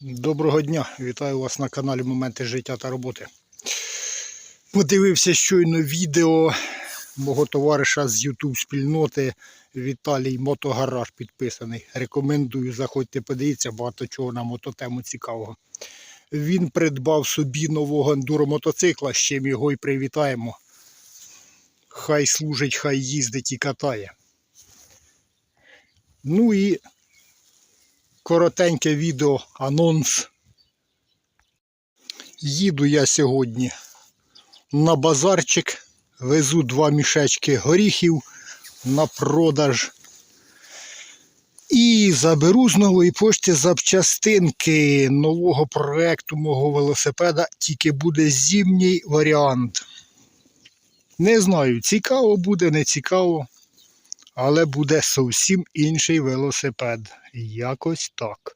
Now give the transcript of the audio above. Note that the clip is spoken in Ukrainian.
Доброго дня! Вітаю вас на каналі Моменти життя та роботи. Подивився щойно відео мого товариша з YouTube спільноти Віталій Мотогараж підписаний. Рекомендую, заходьте, подивіться, багато чого на мототему цікавого. Він придбав собі нового ендуромотоцикла, з чим його і привітаємо. Хай служить, хай їздить і катає. Ну і коротеньке відео, анонс. Їду я сьогодні на базарчик, везу два мішечки горіхів на продаж. І заберу з нової пошти запчастинки нового проекту мого велосипеда, тільки буде зимній варіант. Не знаю, цікаво буде, не цікаво, але буде зовсім інший велосипед. Якось так.